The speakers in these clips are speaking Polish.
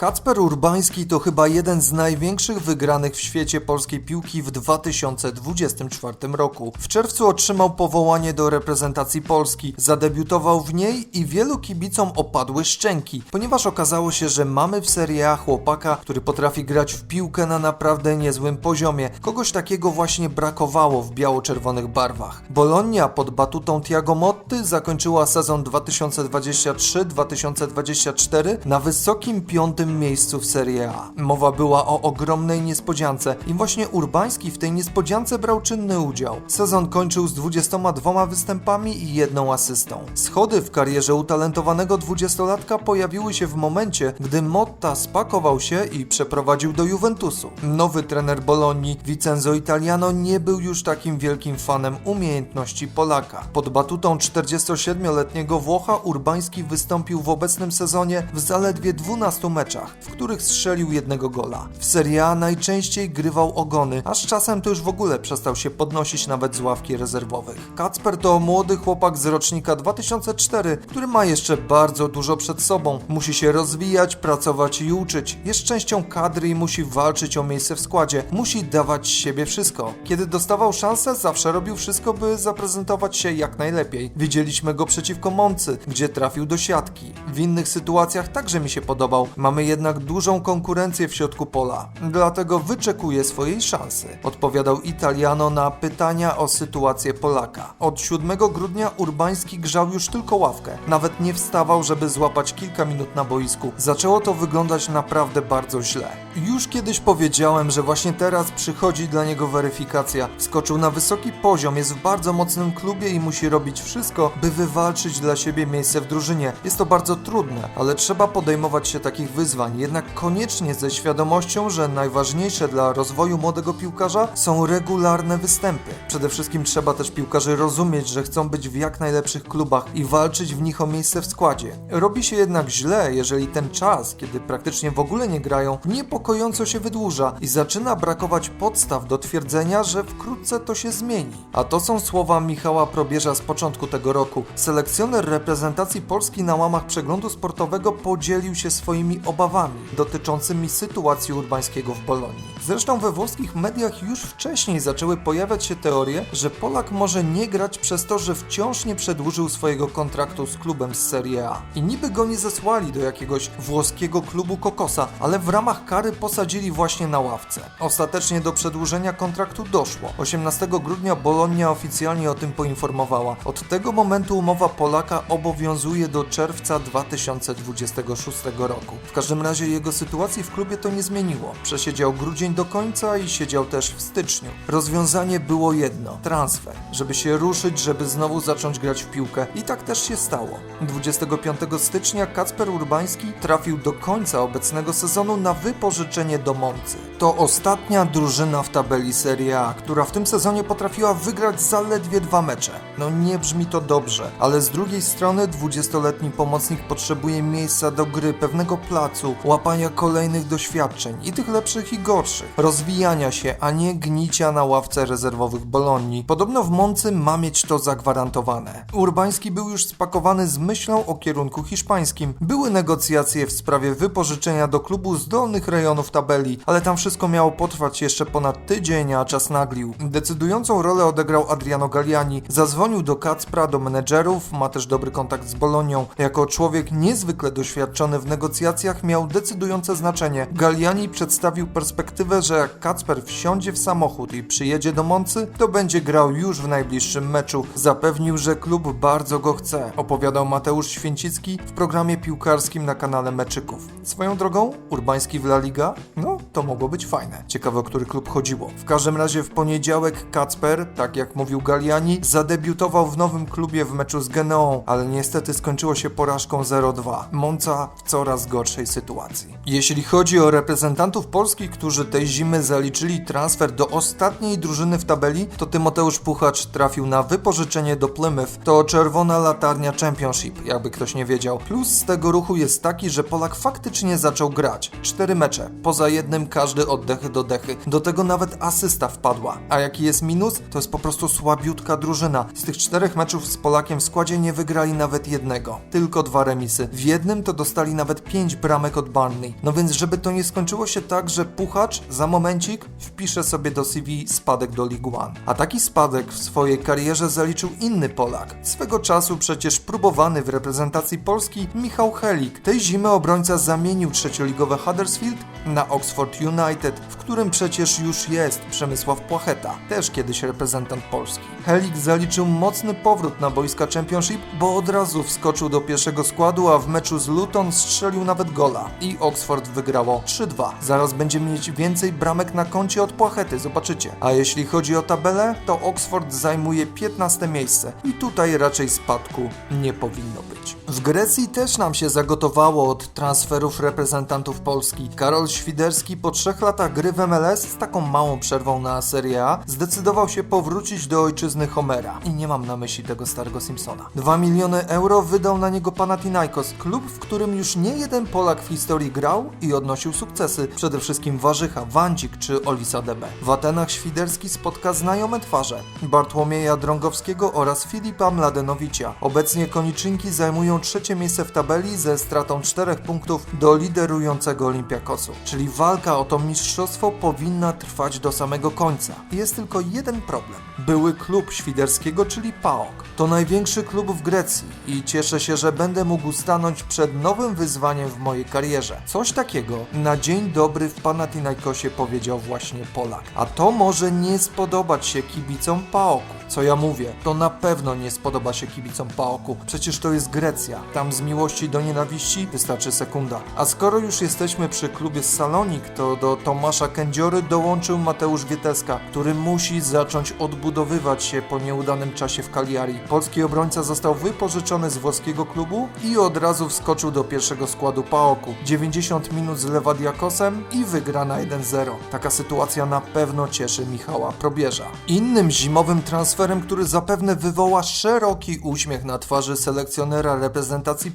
Kacper Urbański to chyba jeden z największych wygranych w świecie polskiej piłki w 2024 roku. W czerwcu otrzymał powołanie do reprezentacji Polski, zadebiutował w niej i wielu kibicom opadły szczęki, ponieważ okazało się, że mamy w Serie A chłopaka, który potrafi grać w piłkę na naprawdę niezłym poziomie. Kogoś takiego właśnie brakowało w biało-czerwonych barwach. Bologna pod batutą Tiago Motti zakończyła sezon 2023-2024 na wysokim piątym miejscu w Serie A. Mowa była o ogromnej niespodziance i właśnie Urbański w tej niespodziance brał czynny udział. Sezon kończył z 22 występami i jedną asystą. Schody w karierze utalentowanego dwudziestolatka pojawiły się w momencie, gdy Motta spakował się i przeprowadził do Juventusu. Nowy trener Bolonii, Vincenzo Italiano, nie był już takim wielkim fanem umiejętności Polaka. Pod batutą 47-letniego Włocha Urbański wystąpił w obecnym sezonie w zaledwie 12 meczach, w których strzelił jednego gola. W Serie A najczęściej grywał ogony, a z czasem to już w ogóle przestał się podnosić nawet z ławki rezerwowych. Kacper to młody chłopak z rocznika 2004, który ma jeszcze bardzo dużo przed sobą. Musi się rozwijać, pracować i uczyć. Jest częścią kadry i musi walczyć o miejsce w składzie. Musi dawać siebie wszystko. Kiedy dostawał szansę, zawsze robił wszystko, by zaprezentować się jak najlepiej. Widzieliśmy go przeciwko Moncy, gdzie trafił do siatki. W innych sytuacjach także mi się podobał. Mamy jednak dużą konkurencję w środku pola. Dlatego wyczekuję swojej szansy. Odpowiadał Italiano na pytania o sytuację Polaka. Od 7 grudnia Urbański grzał już tylko ławkę. Nawet nie wstawał, żeby złapać kilka minut na boisku. Zaczęło to wyglądać naprawdę bardzo źle. Już kiedyś powiedziałem, że właśnie teraz przychodzi dla niego weryfikacja. Skoczył na wysoki poziom, jest w bardzo mocnym klubie i musi robić wszystko, by wywalczyć dla siebie miejsce w drużynie. Jest to bardzo trudne, ale trzeba podejmować się takich wyzwań, jednak koniecznie ze świadomością, że najważniejsze dla rozwoju młodego piłkarza są regularne występy. Przede wszystkim trzeba też piłkarzy rozumieć, że chcą być w jak najlepszych klubach i walczyć w nich o miejsce w składzie. Robi się jednak źle, jeżeli ten czas, kiedy praktycznie w ogóle nie grają, niepokojąco się wydłuża i zaczyna brakować podstaw do twierdzenia, że wkrótce to się zmieni. A to są słowa Michała Probierza z początku tego roku. Selekcjoner reprezentacji Polski na łamach przeglądu sportowego podzielił się swoimi obawami dotyczącymi sytuacji urbańskiego w Bolonii. Zresztą we włoskich mediach już wcześniej zaczęły pojawiać się teorie, że Polak może nie grać przez to, że wciąż nie przedłużył swojego kontraktu z klubem z Serie A. I niby go nie zesłali do jakiegoś włoskiego klubu kokosa, ale w ramach kary posadzili właśnie na ławce. Ostatecznie do przedłużenia kontraktu doszło. 18 grudnia Bologna oficjalnie o tym poinformowała. Od tego momentu umowa Polaka obowiązuje do czerwca 2026 roku. W każdym razie jego sytuacji w klubie to nie zmieniło. Przesiedział grudzień do końca i siedział też w styczniu. Rozwiązanie było jedno: transfer, żeby się ruszyć, żeby znowu zacząć grać w piłkę. I tak też się stało. 25 stycznia Kacper Urbański trafił do końca obecnego sezonu na wypożyczenie do Moncy. To ostatnia drużyna w tabeli Serie A, która w tym sezonie potrafiła wygrać zaledwie dwa mecze. No nie brzmi to dobrze, ale z drugiej strony 20-letni pomocnik potrzebuje miejsca do gry, pewnego placu, łapania kolejnych doświadczeń i tych lepszych i gorszych, rozwijania się, a nie gnicia na ławce rezerwowych Bolonii. Podobno w Moncy ma mieć to zagwarantowane. Urbański był już spakowany z myślą o kierunku hiszpańskim. Były negocjacje w sprawie wypożyczenia do klubu z dolnych rejonów tabeli, ale tam wszystko miało potrwać jeszcze ponad tydzień, a czas naglił. Decydującą rolę odegrał Adriano Galliani. Zadzwonił do Kacpra, do menedżerów, ma też dobry kontakt z Bolonią. Jako człowiek niezwykle doświadczony w negocjacjach miał decydujące znaczenie. Galliani przedstawił perspektywę, że jak Kacper wsiądzie w samochód i przyjedzie do Moncy, to będzie grał już w najbliższym meczu. Zapewnił, że klub bardzo go chce, opowiadał Mateusz Święcicki w programie piłkarskim na kanale Meczyków. Swoją drogą, Urbański w La Liga? No, to mogło być fajne. Ciekawe, o który klub chodziło. W każdym razie w poniedziałek Kacper, tak jak mówił Galliani, zadebiutował w nowym klubie w meczu z Geneą, ale niestety skończyło się porażką 0-2. Monca w coraz gorszej sytuacji. Jeśli chodzi o reprezentantów Polski, którzy tej zimy zaliczyli transfer do ostatniej drużyny w tabeli, to Tymoteusz Puchacz trafił na wypożyczenie do Plymouth. To czerwona latarnia Championship, jakby ktoś nie wiedział. Plus z tego ruchu jest taki, że Polak faktycznie zaczął grać. Cztery mecze. Poza jednym każdy oddechy do dechy. Do tego nawet asysta wpadła. A jaki jest minus? To jest po prostu słabiutka drużyna. Z tych czterech meczów z Polakiem w składzie nie wygrali nawet jednego. Tylko dwa remisy. W jednym to dostali nawet pięć bramek od Barney. No więc żeby to nie skończyło się tak, że Puchacz za momencik wpisze sobie do CV spadek do League One. A taki spadek w swojej karierze zaliczył inny Polak. Swego czasu przecież próbowany w reprezentacji Polski Michał Helik. Tej zimy obrońca zamienił trzecioligowe Huddersfield na Oxford United, w którym przecież już jest Przemysław Płacheta, też kiedyś reprezentant Polski. Helik zaliczył mocny powrót na boiska Championship, bo od razu wskoczył do pierwszego składu, a w meczu z Luton strzelił nawet gola i Oxford wygrało 3-2. Zaraz będzie mieć więcej bramek na koncie od Płachety, zobaczycie. A jeśli chodzi o tabelę, to Oxford zajmuje 15 miejsce i tutaj raczej spadku nie powinno być. W Grecji też nam się zagotowało od transferów reprezentantów Polski. Karol Świderski po trzech latach gry w MLS z taką małą przerwą na Serie A zdecydował się powrócić do ojczyzny Homera. I nie mam na myśli tego starego Simpsona. 2 miliony euro wydał na niego Panathinaikos, klub, w którym już nie jeden Polak w historii grał i odnosił sukcesy. Przede wszystkim Warzycha, Wandzik czy Olisa DB. W Atenach Świderski spotka znajome twarze. Bartłomieja Drągowskiego oraz Filipa Mladenowicza. Obecnie koniczynki zajmują trzecie miejsce w tabeli ze stratą czterech punktów do liderującego Olimpiakosu. Czyli walka o to mistrzostwo powinna trwać do samego końca. Jest tylko jeden problem. Były klub świderskiego, czyli PAOK. To największy klub w Grecji i cieszę się, że będę mógł stanąć przed nowym wyzwaniem w mojej karierze. Coś takiego na dzień dobry w Panathinaikosie powiedział właśnie Polak. A to może nie spodobać się kibicom PAOK-u. Co ja mówię, to na pewno nie spodoba się kibicom PAOK-u. Przecież to jest Grecja. Tam z miłości do nienawiści wystarczy sekunda. A skoro już jesteśmy przy klubie Salonik, to do Tomasza Kędziory dołączył Mateusz Wieteska, który musi zacząć odbudowywać się po nieudanym czasie w Cagliari. Polski obrońca został wypożyczony z włoskiego klubu i od razu wskoczył do pierwszego składu PAOK-u. 90 minut z Lewadiakosem i wygrana 1-0. Taka sytuacja na pewno cieszy Michała Probierza. Innym zimowym transferem, który zapewne wywoła szeroki uśmiech na twarzy selekcjonera reprezentacji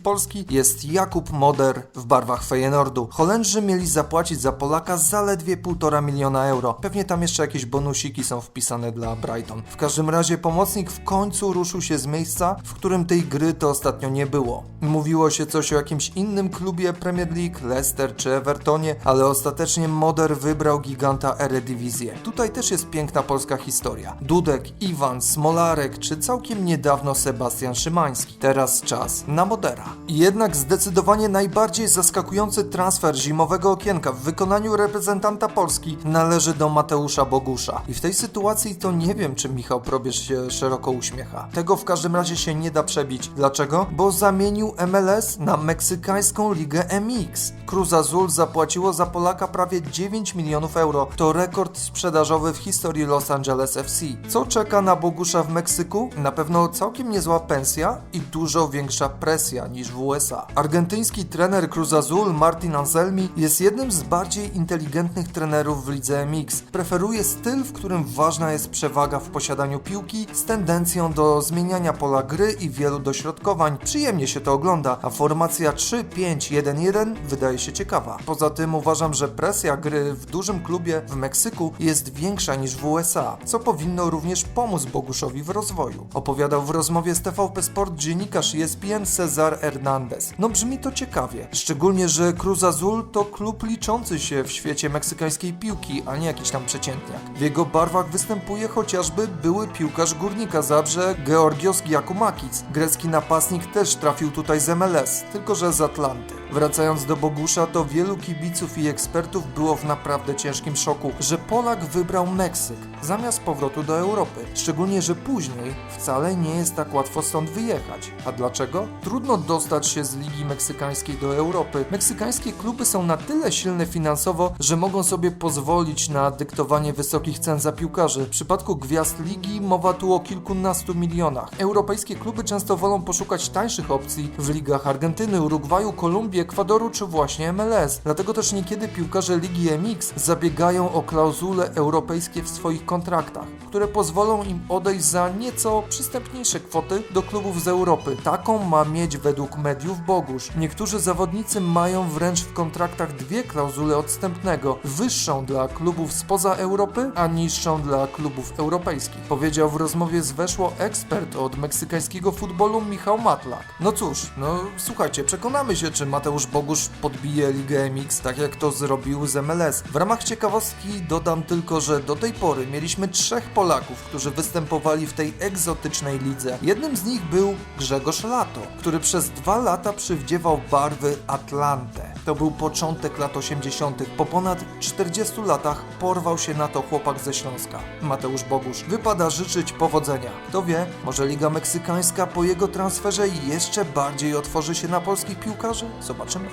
Polski jest Jakub Moder w barwach Feyenoordu. Holendrzy mieli zapłacić za Polaka zaledwie 1,5 miliona euro. Pewnie tam jeszcze jakieś bonusiki są wpisane dla Brighton. W każdym razie pomocnik w końcu ruszył się z miejsca, w którym tej gry to ostatnio nie było. Mówiło się coś o jakimś innym klubie Premier League, Leicester czy Evertonie, ale ostatecznie Moder wybrał giganta Eredivisie. Tutaj też jest piękna polska historia. Dudek, Iwan, Smolarek czy całkiem niedawno Sebastian Szymański. Teraz czas na Modera. Jednak zdecydowanie najbardziej zaskakujący transfer zimowego okienka w wykonaniu reprezentanta Polski należy do Mateusza Bogusza. I w tej sytuacji to nie wiem, czy Michał Probierz się szeroko uśmiecha. Tego w każdym razie się nie da przebić. Dlaczego? Bo zamienił MLS na meksykańską ligę MX. Cruz Azul zapłaciło za Polaka prawie 9 milionów euro. To rekord sprzedażowy w historii Los Angeles FC. Co czeka na Bogusza w Meksyku? Na pewno całkiem niezła pensja i dużo większa presja niż w USA. Argentyński trener Cruz Azul Martin Anselmi jest jednym z bardziej inteligentnych trenerów w lidze MX. Preferuje styl, w którym ważna jest przewaga w posiadaniu piłki z tendencją do zmieniania pola gry i wielu dośrodkowań. Przyjemnie się to ogląda, a formacja 3-5-1-1 wydaje się ciekawa. Poza tym uważam, że presja gry w dużym klubie w Meksyku jest większa niż w USA, co powinno również pomóc Boguszowi w rozwoju. Opowiadał w rozmowie z TVP Sport dziennikarz ESPN Cezar Hernandez. No brzmi to ciekawie, szczególnie, że Cruz Azul to klub liczący się w świecie meksykańskiej piłki, a nie jakiś tam przeciętniak. W jego barwach występuje chociażby były piłkarz Górnika Zabrze Georgios Giacomakis. Grecki napastnik też trafił tutaj z MLS, tylko że z Atlanty. Wracając do Bogusza, to wielu kibiców i ekspertów było w naprawdę ciężkim szoku, że Polak wybrał Meksyk zamiast powrotu do Europy. Szczególnie, że później wcale nie jest tak łatwo stąd wyjechać. A dlaczego? Trudno dostać się z Ligi Meksykańskiej do Europy. Meksykańskie kluby są na tyle silne finansowo, że mogą sobie pozwolić na dyktowanie wysokich cen za piłkarzy. W przypadku gwiazd ligi mowa tu o kilkunastu milionach. Europejskie kluby często wolą poszukać tańszych opcji w ligach Argentyny, Urugwaju, Kolumbii, Ekwadoru czy właśnie MLS. Dlatego też niekiedy piłkarze Ligi MX zabiegają o klauzule europejskie w swoich kontraktach, które pozwolą im odejść za nieco przystępniejsze kwoty do klubów z Europy. Taką mieć według mediów Bogusz. Niektórzy zawodnicy mają wręcz w kontraktach dwie klauzule odstępnego. Wyższą dla klubów spoza Europy, a niższą dla klubów europejskich. Powiedział w rozmowie z Weszło ekspert od meksykańskiego futbolu Michał Matlak. No cóż, no słuchajcie, przekonamy się, czy Mateusz Bogusz podbije Ligę MX, tak jak to zrobił z MLS. W ramach ciekawostki dodam tylko, że do tej pory mieliśmy trzech Polaków, którzy występowali w tej egzotycznej lidze. Jednym z nich był Grzegorz Lato, który przez dwa lata przywdziewał barwy Atlantę. To był początek lat 80. Po ponad 40 latach porwał się na to chłopak ze Śląska. Mateusz Bogusz. Wypada życzyć powodzenia. Kto wie, może Liga Meksykańska po jego transferze jeszcze bardziej otworzy się na polskich piłkarzy? Zobaczymy.